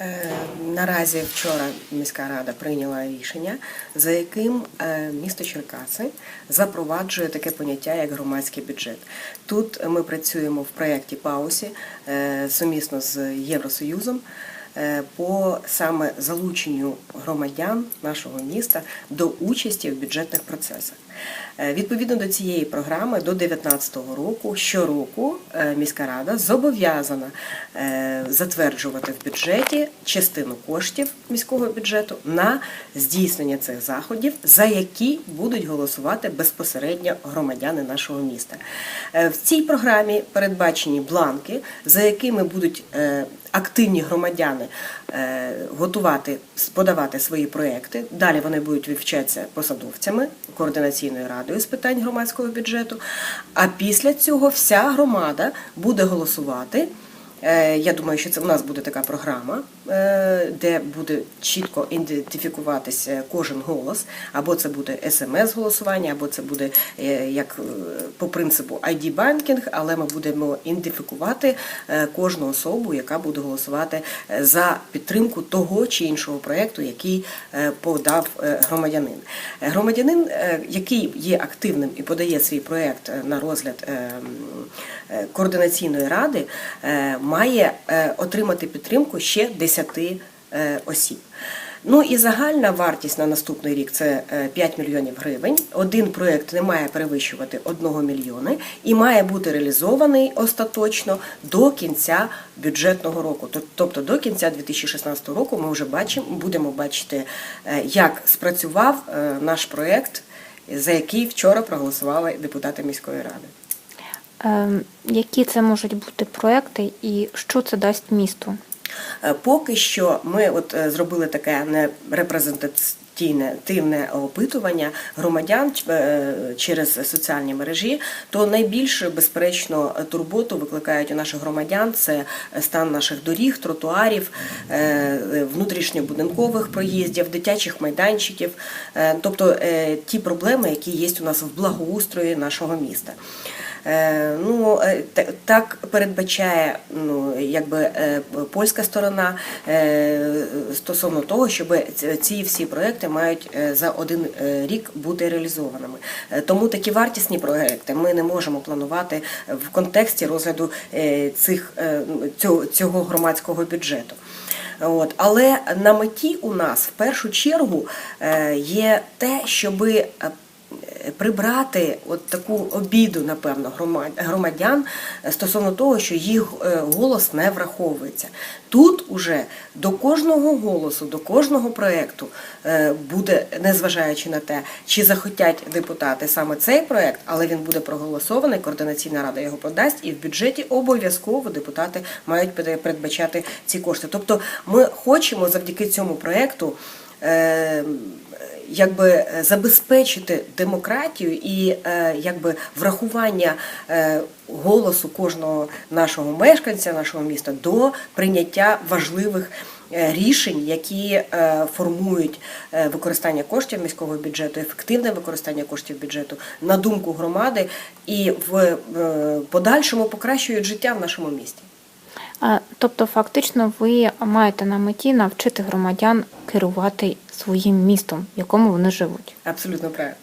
Е, Наразі вчора міська рада прийняла рішення, за яким е, місто Черкаси запроваджує таке поняття як громадський бюджет. Тут ми працюємо в проєкті Паусі е, сумісно з Євросоюзом по саме залученню громадян нашого міста до участі в бюджетних процесах. Е, Відповідно до цієї програми до 2019 року щороку е, міська рада зобов'язана е, затверджувати в бюджеті частину коштів міського бюджету на здійснення цих заходів, за які будуть голосувати безпосередньо громадяни нашого міста. Е, В цій програмі передбачені бланки, за якими будуть е, активні громадяни е, готувати, подавати свої проекти. Далі вони будуть вивчатися посадовцями координаційною радою з питань громадського бюджету. А після цього вся громада буде голосувати. Е, Я думаю, що це у нас буде така програма, е, де буде чітко ідентифікуватися кожен голос, або це буде смс-голосування, або це буде е, як по принципу ID банкінг, але ми будемо ідентифікувати кожну особу, яка буде голосувати за підтримку того чи іншого проєкту, який подав громадянин. Громадянин, е, який є активним і подає свій проєкт е, на розгляд е, координаційної ради, має отримати підтримку ще 10 е, осіб. Ну і загальна вартість на наступний рік це е, 5 мільйонів гривень. Один проєкт не має перевищувати 1 мільйони і має бути реалізований остаточно до кінця бюджетного року. Тобто до кінця 2016 року ми вже бачимо, будемо бачити, е, як спрацював е, наш проєкт, за який вчора проголосували депутати міської ради. Ем, Які це можуть бути проекти і що це дасть місту? Е, Поки що ми от е, зробили таке не репрезентативне опитування громадян е, через соціальні мережі, то найбільше безперечно турботу викликають у наших громадян це стан наших доріг, тротуарів, внутрішньобудинкових проїздів, дитячих майданчиків, тобто ті проблеми, які є у нас в благоустрої нашого міста. Е, Ну, е, так передбачає ну, якби, е, польська сторона стосовно того, щоб ці- всі проекти мають за один рік бути реалізованими. Тому такі вартісні проекти ми не можемо планувати в контексті розгляду цих, цього, громадського бюджету. От. Але на меті у нас в першу чергу є те, щоби прибрати от таку обіду, напевно, грома- громадян стосовно того, що їх е, голос не враховується. Тут уже до кожного голосу, до кожного проєкту е, буде, незважаючи на те, чи захотять депутати саме цей проєкт, але він буде проголосований, координаційна рада його подасть, і в бюджеті обов'язково депутати мають передбачати ці кошти. Тобто ми хочемо завдяки цьому проєкту е, якби е, забезпечити демократію і е, якби врахування е, голосу кожного нашого мешканця, нашого міста до прийняття важливих. Рішень, які формують використання коштів міського бюджету, ефективне використання коштів бюджету на думку громади і в подальшому покращують життя в нашому місті. Тобто, фактично, ви маєте на меті навчити громадян керувати своїм містом, в якому вони живуть. Абсолютно правильно.